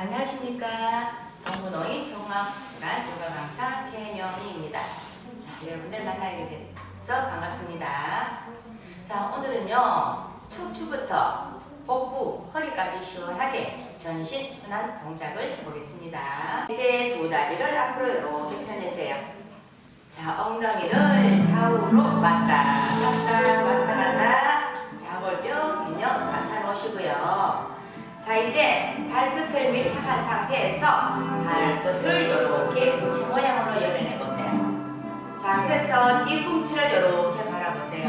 안녕하십니까. 정문호의 종합질환 요가 강사 최명희입니다. 자, 여러분들 만나게 돼서 반갑습니다. 자, 오늘은요, 척추부터 복부, 허리까지 시원하게 전신 순환 동작을 해보겠습니다. 이제 두 다리를 앞으로 이렇게 펴내세요. 자, 엉덩이를 좌우로 왔다 갔다 왔다 갔다 좌골뼈 균형 맞춰 놓으시고요. 자, 이제 발끝을 밀착한 상태에서 발끝을 이렇게 부채 모양으로 열어내 보세요. 자, 그래서 뒤꿈치를 이렇게 바라보세요.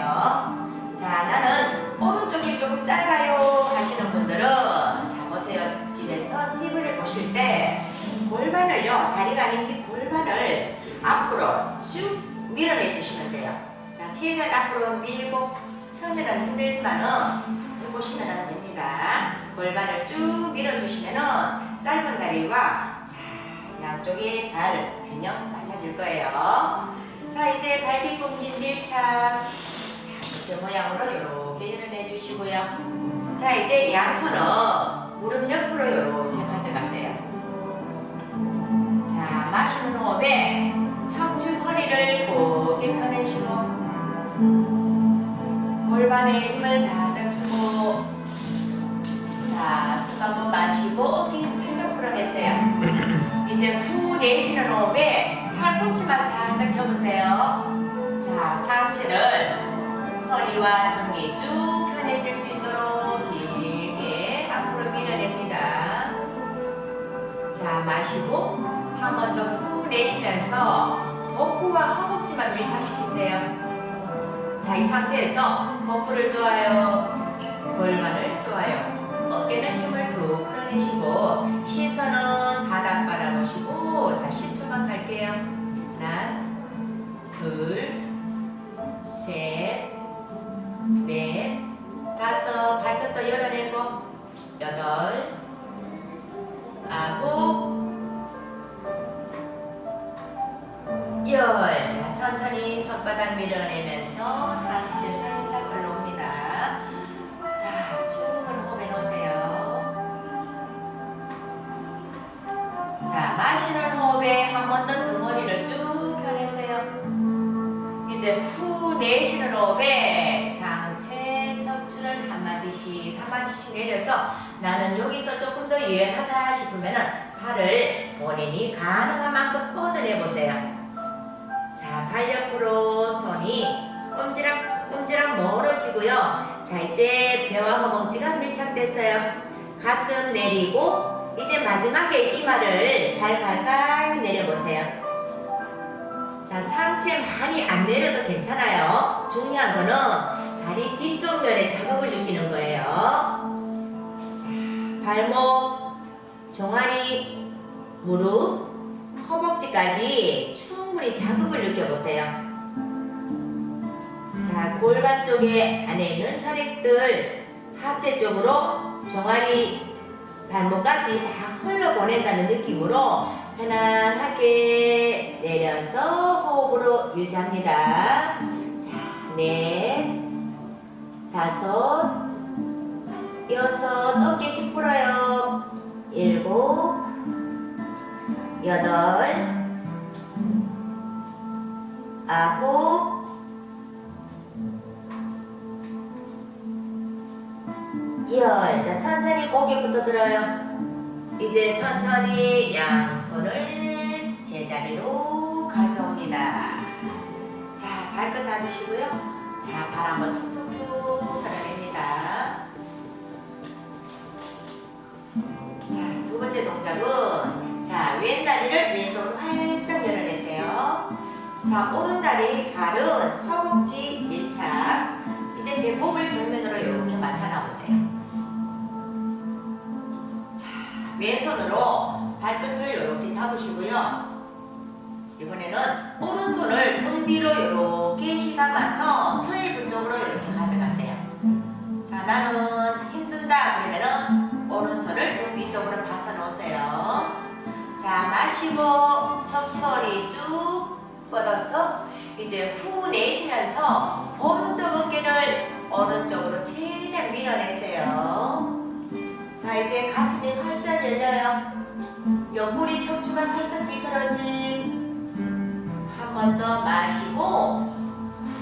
자, 나는 오른쪽이 조금 짧아요 하시는 분들은 자, 보세요. 집에서 TV를 보실 때 골반을요, 다리가 아닌 이 골반을 앞으로 쭉 밀어내 주시면 돼요. 자, 최대한 앞으로 밀고 처음에는 힘들지만은 자, 해보시면 됩니다. 골반을 쭉 밀어주시면은 짧은 다리와 자, 양쪽의 발 균형 맞춰줄 거예요. 자, 이제 발 뒤꿈치 밀착. 자, 부채 모양으로 이렇게 열어내 주시고요. 자, 이제 양손은 무릎 옆으로 이렇게 마시고 한 번 더 후 내쉬면서 복부와 허벅지만 밀착시키세요. 자, 이 상태에서 복부를 좋아요. 골반을 좋아요. 어깨는 힘을 툭 풀어내시고 시선은 바닥 바라보시고 자 10초만 갈게요. 하나, 둘, 이제 후 내쉬는 호흡에 상체, 척추를 한 마디씩 한 마디씩 내려서 나는 여기서 조금 더 유연하다 싶으면은 발을 본인이 가능한 만큼 뻗어내 보세요. 자, 발 옆으로 손이 꼼지락 꼼지락 멀어지고요. 자, 이제 배와 허벅지가 밀착됐어요. 가슴 내리고 이제 마지막에 이마를 발 가까이 내려보세요. 자, 상체 많이 안 내려도 괜찮아요. 중요한 거는 다리 뒤쪽 면에 자극을 느끼는 거예요. 자, 발목, 종아리, 무릎, 허벅지까지 충분히 자극을 느껴보세요. 자, 골반 쪽에 안에 있는 혈액들 하체 쪽으로 종아리 발목까지 다 흘러보낸다는 느낌으로 편안하게 내려서 호흡으로 유지합니다. 자, 넷, 다섯, 여섯, 어깨 힘 풀어요. 일곱, 여덟, 아홉, 열. 자, 천천히 고개부터 들어요. 이제 천천히 양손을 제자리로 가져옵니다. 자, 발끝 닫으시고요. 자, 발 한번 툭툭툭 걸어냅니다. 자, 두 번째 동작은 자, 왼 다리를 왼쪽으로 활짝 열어내세요. 자, 오른 다리, 발은 허벅지 밀착. 이제 배꼽을 정면으로 이렇게 맞춰놔 보세요. 왼손으로 발끝을 이렇게 잡으시고요. 이번에는 오른손을 등 뒤로 이렇게 휘감아서 서해부 쪽으로 이렇게 가져가세요. 자, 나는 힘든다 그러면은 오른손을 등 뒤쪽으로 받쳐 놓으세요. 자, 마시고 척추허리 쭉 뻗어서 이제 후 내쉬면서 오른쪽 어깨를 오른쪽으로 최대한 밀어내세요. 자, 이제 가슴이 활짝 열려요. 옆구리 척추가 살짝 비틀어짐. 한 번 더 마시고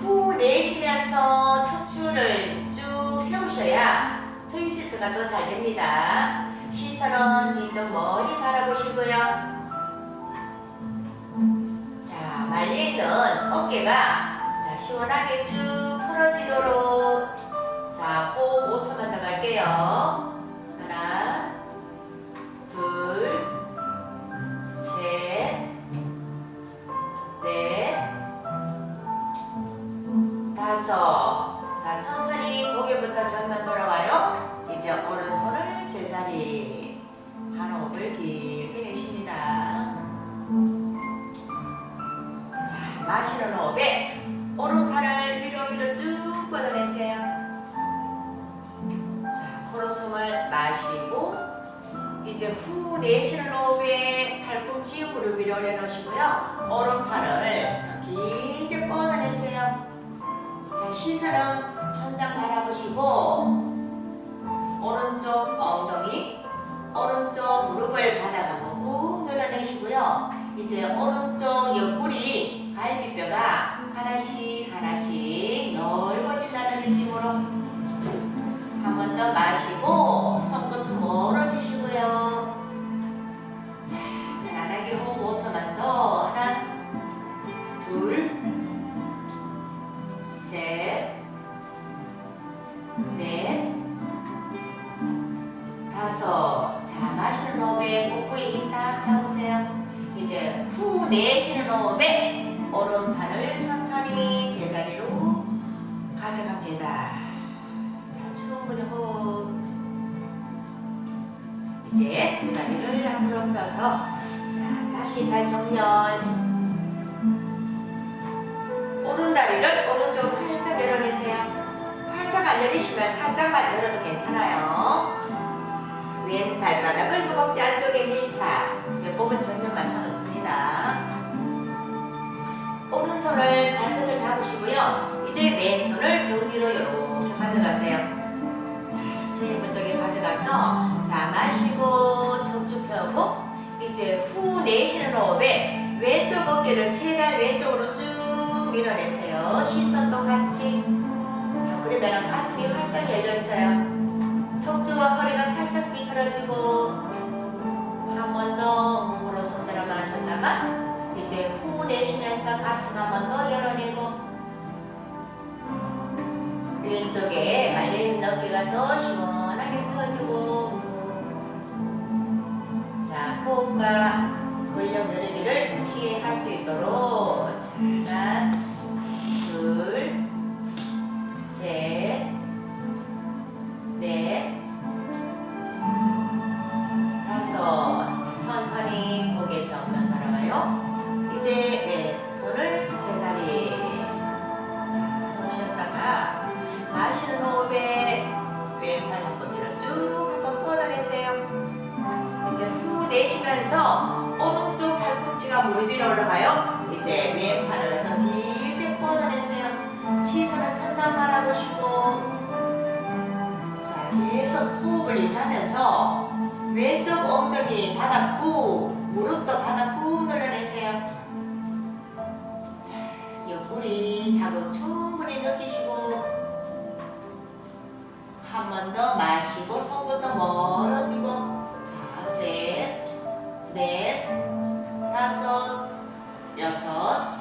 후 내쉬면서 척추를 쭉 세우셔야 트위스트가 더 잘 됩니다. 시선은 뒤쪽 멀리 바라보시고요. 자, 말려있는 어깨가 자, 시원하게 쭉 풀어지도록 자, 호흡 5초만 더 갈게요. 다섯. 자, 천천히 고개부터 전면 돌아와요. 이제 오른손을 제자리. 한 호흡을 길게 내쉽니다. 자, 마시는 호흡에 오른팔을 위로 위로 쭉 뻗어내세요. 자, 코로 숨을 마시고 이제 후 내쉬는 호흡에 팔꿈치 무릎 위로 올려놓으시고요. 오른팔을 더 길게 뻗어내세요. 자, 시선은 천장 바라보시고 오른쪽 엉덩이, 오른쪽 무릎을 바닥 보고 눌러내시고요. 이제 오른쪽 옆구리 갈비뼈가 하나씩 하나씩 넓어진다는 느낌으로 한 번 더 마시고 손끝 멀어지 이제 두 다리를 앞으로 펴서 자, 다시 발 정면. 오른 다리를 오른쪽으로 활짝 열어내세요. 활짝 안 열리시면 살짝만 열어도 괜찮아요. 왼 발바닥을 허벅지 안쪽에 밀착. 배꼽은 전면만 쳐놓습니다. 오른손을 발끝을 잡으시고요. 이제 왼손을 등 위로 이렇게 가져가세요. 자, 세부 쪽에 가져가서 자 마시고 척추 펴고 이제 후 내쉬는 호흡에 왼쪽 어깨를 최대한 왼쪽으로 쭉 밀어내세요. 시선도 같이. 자 그러면 가슴이 활짝 열려 있어요. 척추와 허리가 살짝 비틀어지고 한 번 더 코로 손 들어 마셨다가 이제 후 내쉬면서 가슴 한 번 더 열어내고 왼쪽에 말려있는 어깨가 더 시원하게 펴지고 자 호흡과 근력 누르기를 동시에 할 수 있도록 자, 하 호흡을 유지하면서 왼쪽 엉덩이 바닥 꾹 무릎도 바닥 꾹 눌러내세요. 자 옆구리 자극 충분히 느끼시고 한 번 더 마시고 손부터 멀어지고 자 셋, 넷, 다섯, 여섯,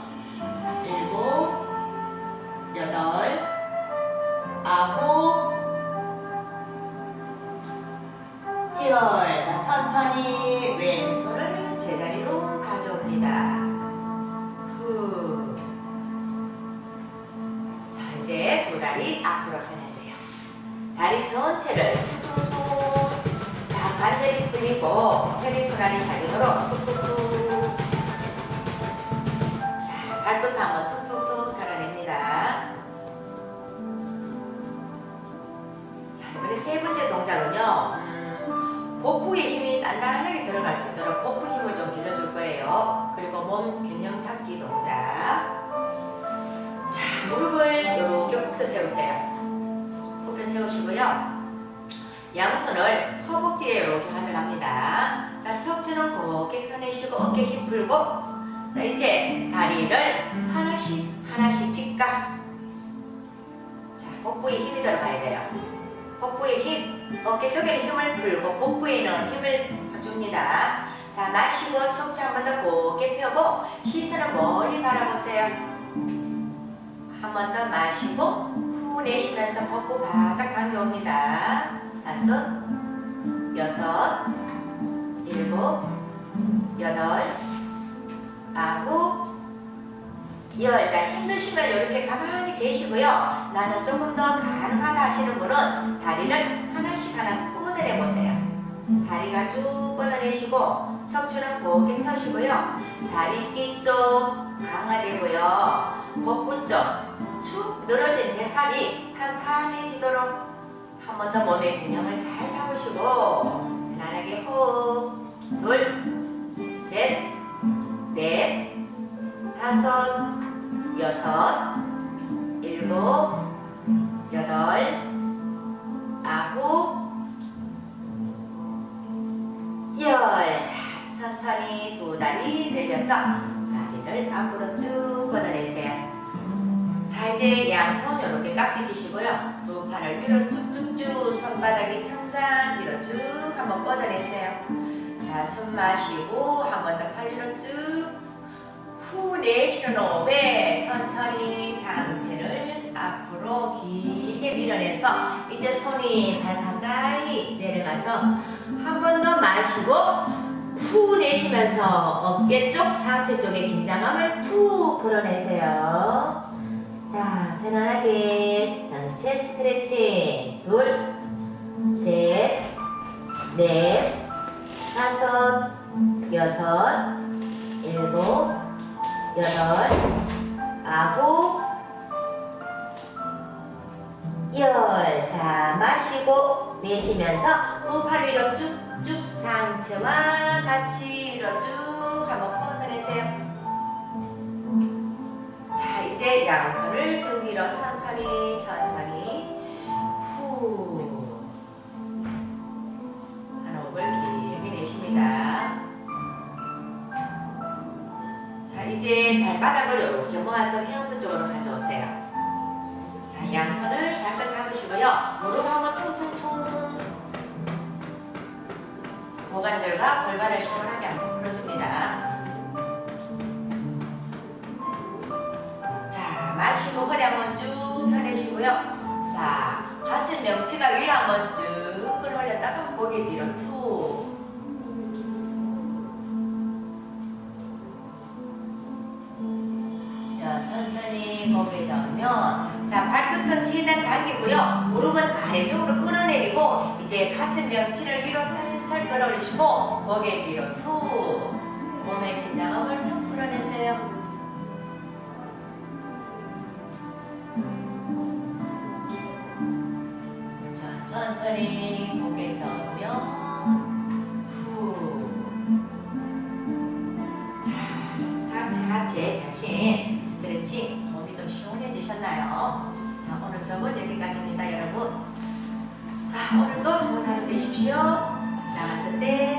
허벅지에 이렇게 가져갑니다. 자, 척추는 곱게 펴내시고 어깨 힘 풀고 자, 이제 다리를 하나씩 하나씩 직각 자, 복부에 힘이 들어가야 돼요. 복부에 힘, 어깨 쪽에는 힘을 풀고 복부에는 힘을 줍니다. 자, 마시고 척추 한 번더 곱게 펴고 시선을 멀리 바라보세요. 한 번 더 마시고 후 내쉬면서 복부 바짝 당겨옵니다. 다섯, 여섯, 일곱, 여덟, 아홉, 열. 자, 힘드시면 이렇게 가만히 계시고요. 나는 조금 더 가능하다 하시는 분은 다리를 하나씩 하나 뻗어내 보세요. 다리가 쭉 뻗어내시고 척추는 곱게 펴시고요. 다리 뒤쪽 강화되고요. 복부 쪽 축 늘어진 뱃살이 탄탄해지도록 한 번 더 몸의 균형을 잘 잡으시고 편안하게 호흡 둘, 셋, 넷, 다섯, 여섯, 일곱, 여덟, 아홉, 열. 자, 천천히 두 다리 내려서 다리를 앞으로 쭉 걷어내세요. 자, 이제 양손 이렇게 깍지 끼시고요. 두 팔을 위로 쭉 쭉쭉 손바닥이 천장 위로 쭉 한번 뻗어내세요. 자, 숨 마시고 한 번 더팔 위로 쭉. 후 내쉬는 호흡에 천천히 상체를 앞으로 길게 밀어내서 이제 손이 발 가까이 내려가서 한 번 더 마시고 후 내쉬면서 어깨 쪽, 상체 쪽의 긴장감을 툭 풀어내세요. 자, 편안하게 전체 스트레칭. 둘, 셋, 넷, 다섯, 여섯, 일곱, 여덟, 아홉, 열. 자, 마시고 내쉬면서 두 팔 위로 쭉쭉 상체와 같이 위로 쭉 한번 뻗어내세요. 자, 이제 양손을 등 위로 천천히 천천히 후. 한 호흡을 길게 내쉽니다. 자, 이제 발바닥을 이렇게 모아서 회원부 쪽으로 가져오세요. 자, 양손을 발끝 잡으시고요. 무릎 한번 퉁퉁퉁. 고관절과 골반을 시원하게 한번 풀어줍니다. 마시고 허리 한번 쭉 펴내시고요. 자, 가슴 명치가 위로 한번 쭉 끌어올렸다가 고개 뒤로 툭. 자, 천천히 고개 저으면 자, 발끝은 최대한 당기고요. 무릎은 아래쪽으로 끌어내리고 이제 가슴 명치를 위로 살살 끌어올리시고 고개 뒤로 툭. 몸의 긴장감을 툭 풀어내세요. 천천히 저으면 후. 자, 상체 하체 자신 스트레칭 몸이 좀 시원해지셨나요? 자, 오늘 수업은 여기까지입니다, 여러분. 자, 오늘도 좋은 하루 되십시오. 나갔을 때